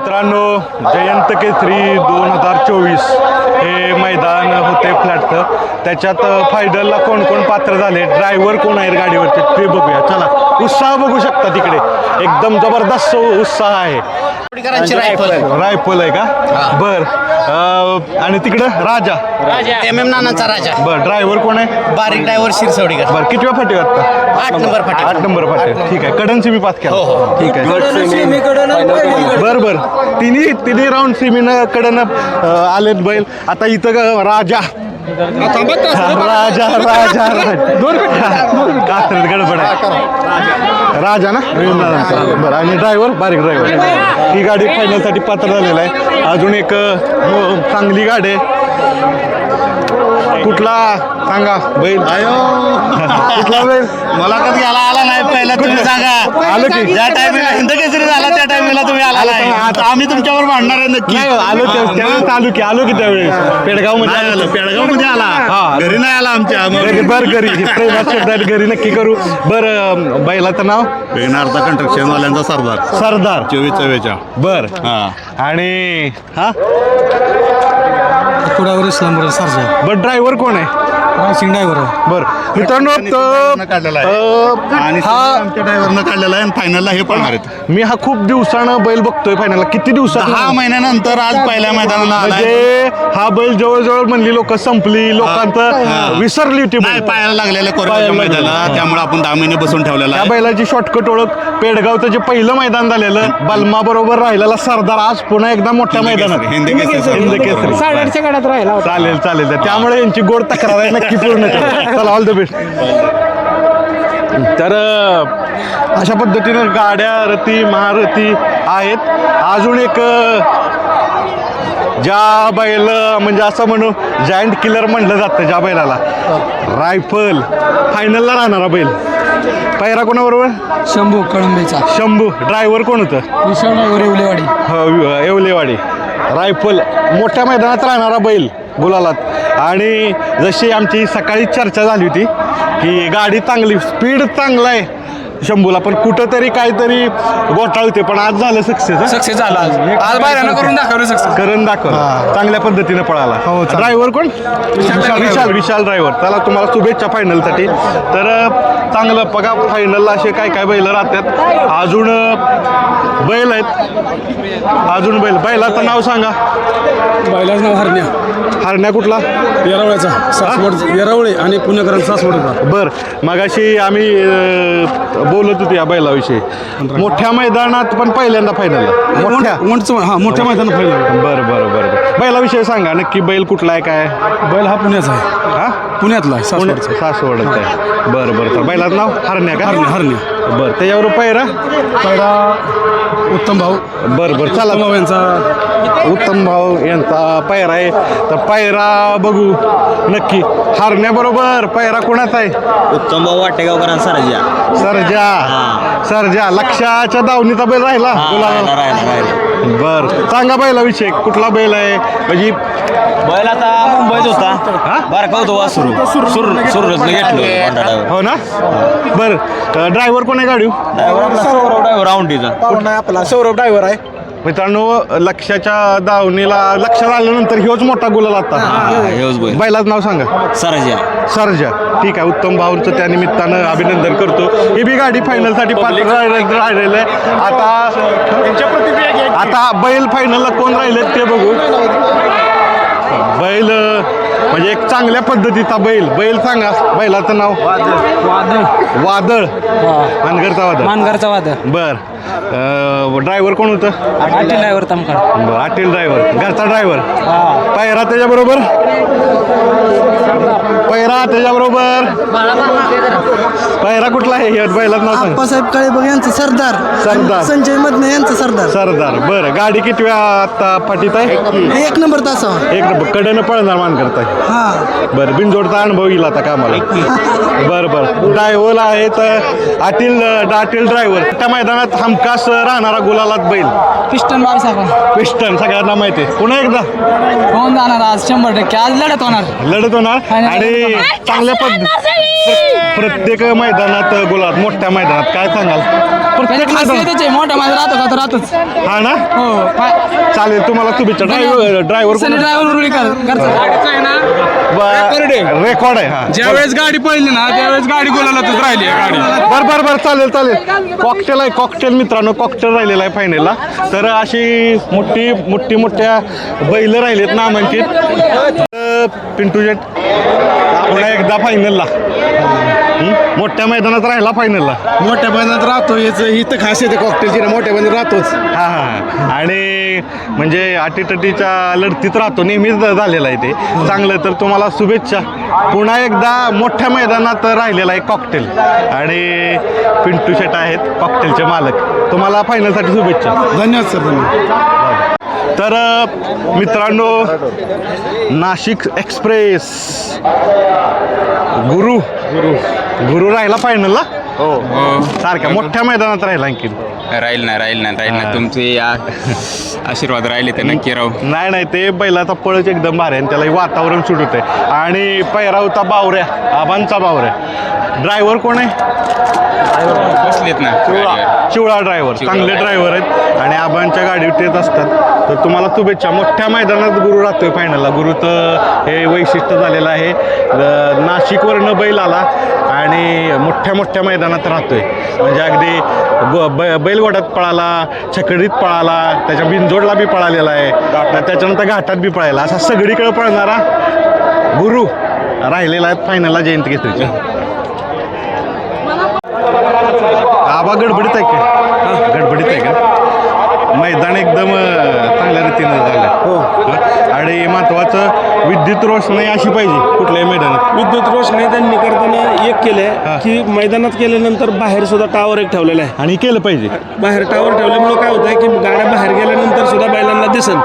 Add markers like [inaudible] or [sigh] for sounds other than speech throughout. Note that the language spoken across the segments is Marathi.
मित्रांनो जयंत केसरी दोन हजार चोवीस हे मैदान होते फ्लॅटचं त्याच्यात फायनलला कोण कोण पात्र झाले? ड्रायव्हर कोण आहेत गाडीवरचे? ते बघूया. चला उत्साह बघू शकता तिकडे. एकदम जबरदस्त उत्साह आहे. रायफल. रायफल आहे का? बर. आणि तिकडं राजा. एम एम नानांचा राजा. बर ड्रायव्हर कोण आहे? बारीक ड्रायव्हर शिरसवडीकर बर कितव्या फाटी वाटतं आठ नंबर फाटी आठ नंबर फाटी ठीक आहे. कडन मी पास केला. हो, ठीक आहे. बर बर. तिन्ही तिन्ही राऊंड सिमीनं कडनं आलेत बैल. आता इथं ग- राजा. राजा राजा गडबड आहे. राजा ना? बरं आणि ड्रायव्हर बारीक ड्रायव्हर ही गाडी फायनलसाठी पात्र झालेला आहे. अजून एक चांगली गाडी आहे. कुठला? सांगा. बैल कुठला बैल मला कधी आला आला नाही पहिला तुम्ही सांगा. आलो की? ज्या टायमिंगला हिंद केसरी झाला त्या टायमिंगला तुम्ही आला आलो नाही. आता- आम्ही तुमच्यावर भांडणार आहे नक्की. नाही आलो त्या- त्यावेळेस आलो की. आलो की त्यावेळेस. पेडगाव नाही मध्ये आलं. पेडगावमध्ये आला. हा. घरी नाही आला आमच्या. बर घरी. प्रेमात शब्दात घरी नक्की करू. बर बैलाचं नाव? वेगनारचा कंस्ट्रक्शन वाल्यांचा सरदार. सरदार. चोवीस चव्वेच्या बर. हा. आणि हा? कुडावर इस्लामपूर सारजा. बट ड्रायव्हर कोण आहे? रायसिंग ड्रायव्हर आहे बर. मित्रांनो काढलेला आहे. अं, आणि हा आमच्या ड्रायव्हरनं काढलेला आहे आणि फायनलला हे आहेत. मी हा खूप दिवसानं बैल बघतोय फायनल किती दिवसात? दहा महिन्यानंतर आज पहिल्या मैदानाला आलाय म्हणजे हा बैल जवळजवळ म्हणली लोक संपली लोकांचं विसरली होती नाही बैल. पायाला लागलेल्या पायाला कोरेगाव लागलेलं. मैदानाला त्यामुळे आपण दहा महिने बसून ठेवलेला त्या आहे. बैलाची शॉर्टकट ओळख पेडगावचं जे पहिलं मैदान झालेलं बलमा बरोबर राहिलेला सरदार आज पुन्हा एकदा मोठ्या हिंद केसरी, मैदानात. हिंद केसरी. हिंद केसरी. साडेआठच्या गाड्यात राहिला होता. चालेल चालेल. त्यामुळे यांची गोड तक्रार आहे. नक्की पूर्ण करा चला ऑल द बेस्ट तर अशा पद्धतीनं गाड्या रथी महारथी आहेत. अजून एक ज्या बैल म्हणजे असं म्हणू जायंट किलर म्हणलं जातं ज्या बैलाला. रायफल फायनलला राहणारा बैल. पैरा कोणाबरोबर? शंभू कळंबेचा. शंभू. ड्रायव्हर कोण होतं? विशाल ड्रायव्हर येवलेवाडी. ह- येवलेवाडी. रायफल मोठ्या मैदानात राहणारा बैल. गुलालात. आणि जशी आमची सकाळी चर्चा झाली होती की गाडी चांगली स्पीड चांगला आहे. शंभूला पण कुठंतरी काहीतरी घोटाळ होते पण आज झालं सक्सेस सक्सेस झाला आज. आज बाहेर करून दाखवलं सक्सेस करून दाखव चांगल्या पद्धतीने पळाला. ड्रायव्हर कोण? विशाल विशाल ड्रायव्हर त्याला तुम्हाला शुभेच्छा फायनलसाठी तर अं, चांगलं बघा फायनलला असे काय काय बैल राहतात. अजून अं, बैल आहेत. अजून बैल. बैलाचं नाव सांगा. बैलाच नाव हरण्या. हरण्या कुठला? येरावळ्याचा. सासवड येरावळे आणि पुणेकरांचा सासवडचा बर. मगाशी आम्ही अं, बोलत होतो या बैलाविषयी. मोठ्या मैदानात पण पहिल्यांदा फायनलला मोठ्या. उंच हा मोठ्या मैदानात पहिला बरं बरं बरं बरं. बैलाविषयी सांगा नक्की बैल कुठला आहे काय बैल हा पुण्याचा आहे. हा? पुण्यातला आहे पुणे सासवडचा सासवडच आहे. बरं बरं. तर बैलाचं नाव हरण्या का? हरण्या हरण्या. बरं त्याच्यावर पहिरा पहिला उत्तम भाऊ. बरं बरं. चला. भाऊ यांचा उत्तम भाऊ यांचा पायरा आहे. तर पायरा बघू. नक्की. हरण्याबरोबर पायरा कोणाचा आहे? उत्तम भाऊ वाटेगावकरांचा सरजा. सरजा. सरजा. लक्षाच्या दावणीचा बैल राहिला. राहिला राहिला राहिला. बर. सांगा बैलाविषयी. कुठला बैल आहे? म्हणजे बैल आता मुंबईत होता. हा? बारका होतो वा सुरू. सुर सुरतनं घेतलो होंडा ड्रायव्हर हो ना? बर. ड्रायव्हर कोण आहे गाडी ड्रायव्हर आपला सौरव ड्रायव्हर औंढीचा. आपला सौरभ ड्रायव्हर आहे. मित्रांनो लक्षाच्या दावणीला लक्षात आल्यानंतर ह्योच मोठा गुलाल आता. हेच बैल. बैलाचं नाव सांगा. सरजा. सरजा. ठीक आहे उत्तम भाऊंचं त्या निमित्तानं अभिनंदन करतो. ही बी गाडी फायनलसाठी पात्र राहिलं- राहिलेलं आहे. आता आता बैल फायनलला कोण राहिले ते बघू. बैल म्हणजे एक चांगल्या पद्धतीचा बैल. बैल सांगा बैलाचं नाव? वादळ. वादळ. मानगरचा वादळ. मानगरचा वादळ. बर. ड्रायव्हर कोण होतं? आठी ड्रायव्हर बरं आटील ड्रायव्हर घरचा ड्रायव्हर हा. पायरा त्याच्याबरोबर? पायरा त्याच्याबरोबर? पायरा कुठला आहे? हे बैलाच नाव सांग. आप्पासाहेब काळेबग यांचं सरदार. सरदार. संजय मधने यांचं सरदार. सरदार. बरं गाडी किती वेळा आता फाटीत आहे? एक नंबर तासावा एक नंबर. कडेनं पळणार मान करताय. हा. बरं बिनजोडचा अनुभव येईल आता कामाला [laughs] बरं बरं. ड्रायव्हर आहे तर आटील आटील ड्रायव्हर त्या मैदानात हा हमखास राहणारा गुलालात बैल. पिस्टन अकरा पिस्टन सगळ्यांना माहिती आहे. पुन्हा एकदा. होऊन जाणार आज? शंभर टक्के. आज लढत होणार. लढत होणार. आणि- आणि चांगल्या पद्धत प्रत्येक मैदानात गुलाब मोठ्या मैदानात. काय सांगाल? प्रत्येक त्याचे मैदानात. त्याचे मोठा माझा राहतो का तर राहतोच. हा ना? हो पाय- चालेल तुम्हाला शुभेच्छा. ड्रायव्हर सनी ड्रायव्हर ड्रायव्हर रुळी कर रेकॉर्ड आहे हा. ज्यावेळेस गाडी पडली ना त्यावेळेस गाडी गोलालाच राहिली आहे गाडी. बर बर बर. चालेल चालेल. कॉकटेल आहे कॉकटेल मित्रांनो कॉकटेल राहिलेला आहे फायनलला तर अशी मोठी मोठी मोठ्या बैल राहिलेत नामांकित. पिंटू जेट पुन्हा एकदा फायनलला हं? मोठ्या मैदानात राहिला फायनलला मोठ्या मैदानात राहतो याचं ही तर खासियत आहे कॉकटेलची ना मोठ्या मैदानात राहतोच. हा हा. आणि म्हणजे अटीतटीच्या लढतीत राहतो नेहमीच झालेला आहे ते. चांगलं तर तुम्हाला शुभेच्छा. पुन्हा एकदा मोठ्या मैदानात राहिलेला आहे कॉकटेल आणि पिंटू शेट आहेत कॉकटेलचे मालक. तुम्हाला फायनलसाठी शुभेच्छा. धन्यवाद सर धन्यवाद. तर अ, मित्रांनो नाशिक एक्सप्रेस गुरु. गुरु. गुरु राहिला फायनलला हो. सारख्या मोठ्या मैदानात राहिला आणखीन राहील ना राहील ना राहील ना तुमचे या आशीर्वाद राहिले तर नक्की राहू. नाही नाही ते बैलाचा पळच एकदम भारी आहे आणि त्याला वातावरण सुट होते आणि पैरा होता बावऱ्या आबांचा बावऱ्या. ड्रायव्हर कोण आहे. चिवळा ड्रायव्हर चांगले ड्रायव्हर आहेत. आणि आबांच्या गाडीवर येत असतात. तर तुम्हाला शुभेच्छा. मोठ्या मैदानात गुरु राहतोय फायनलला गुरुचं हे वैशिष्ट्य झालेलं आहे. नाशिकवरनं बैल आला आणि मोठ्या मोठ्या मैदानात राहतोय. म्हणजे अगदी ब- बैलगोड्यात पळाला छकडीत पळाला त्याच्या बिंजोडला बी पळालेला आहे. त्याच्यानंतर घाटात बी पळायला. असा सगळीकडे पळणारा गुरु राहिलेला आहे फायनलला जयंत केसरीच्या आबा गडबडीत आहे का? गडबडीत आहे का? मैदान एकदम चांगल्या रीतीनं झालं. हो. आणि महत्वाचं विद्युत रोषणाई अशी पाहिजे कुठल्याही मैदानात. विद्युत रोषणाई त्यांनी करताना एक केलंय. की मैदानात केल्यानंतर बाहेर सुद्धा टावर एक ठेवलेला आहे. आणि केलं पाहिजे. बाहेर टावर ठेवल्यामुळे काय होतंय की गाड्या बाहेर गेल्यानंतर सुद्धा बैलांना दिसन.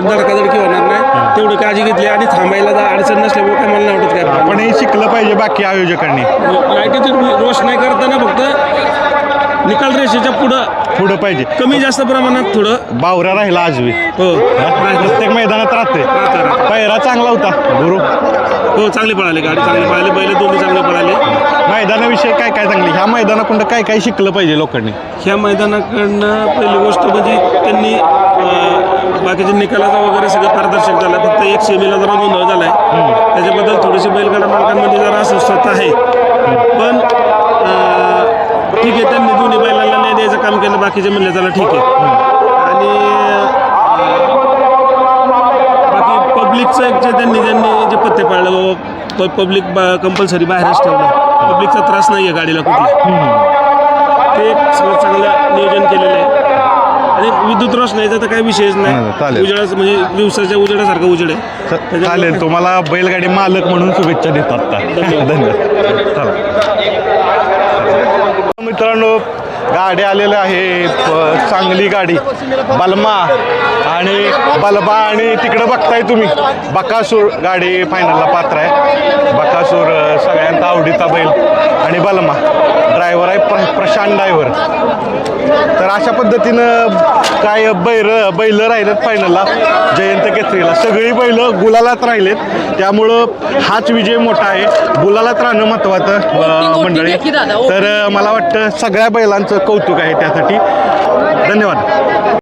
धडकाधडकी होणार नाही. तेवढी काळजी घेतली आणि थांबायला जा- अडचण नसल्यामुळे काय मला नाही वाटत काय. आपण हे शिकलं पाहिजे बाकी आयोजकांनी. लाईटीची रोषणाई करताना फक्त निकाल रेषेच्या पुढं पुढं पाहिजे. कमी जास्त प्रमाणात थोडं. बावऱ्या राहिला आजवी हो. हा? प्रत्येक मैदानात राहते. राहतं. पहिरा चांगला होता गुरु. हो चांगली पळाली गाडी चांगली पळाली बैल दोन्ही चांगले पळाले. मैदानाविषयी काय काय चांगली ह्या मैदानाकडून काय काय शिकलं पाहिजे लोकांनी? ह्या मैदानाकडनं पहिली गोष्ट म्हणजे त्यांनी अं, बाकीच्या निकालाचा वगैरे सगळं पारदर्शक झालं. फक्त एक सेमीला जरा गोंधळ झाला आहे त्याच्याबद्दल थोडीशी बैलगाडा मालकांमध्ये जरा अस्वस्थता आहे. पण अं, ठीक आहे त्यांनी दोन्ही बैलांना नाही द्यायचं काम केलं बाकीचे म्हणले त्याला ठीक आहे. आणि बाकी पब्लिकचं एक जे त्यांनी त्यांनी जे पत्ते पाळलं बाबा पब्लिक कंपल्सरी बाहेरच ठेवलं. पब्लिकचा त्रास नाही आहे गाडीला कुठला. ते एक सगळं चांगलं नियोजन केलेलं आहे. आणि विद्युत रोषणाईचा तर काही विषयच हा, नाही चालेल. उजेडाच म्हणजे दिवसाच्या उजेडासारखा उजेड आहे. चालेल तुम्हाला बैलगाडी मालक म्हणून शुभेच्छा देतात. आता धन्यवाद. चला. मित्रांनो गाडी आलेल्या आहे प- चांगली गाडी. बलमा आणि बलबा आणि तिकडं बघताय तुम्ही. बकासूर गाडी फायनलला पात्र आहे. बकासूर सगळ्यांचा आवडीचा बैल आणि बलमा. ड्रायव्हर आहे प्र प्रशांत ड्रायव्हर तर अशा पद्धतीनं काय बैर बैल राहिलेत फायनलला जयंत केसरीला. सगळी बैल गुलालात राहिलेत. त्यामुळं हाच विजय मोठा आहे. गुलालात राहणं महत्त्वाचं मंडळी. तर मला वाटतं सगळ्या बैलांचं कौतुक आहे त्यासाठी. धन्यवाद.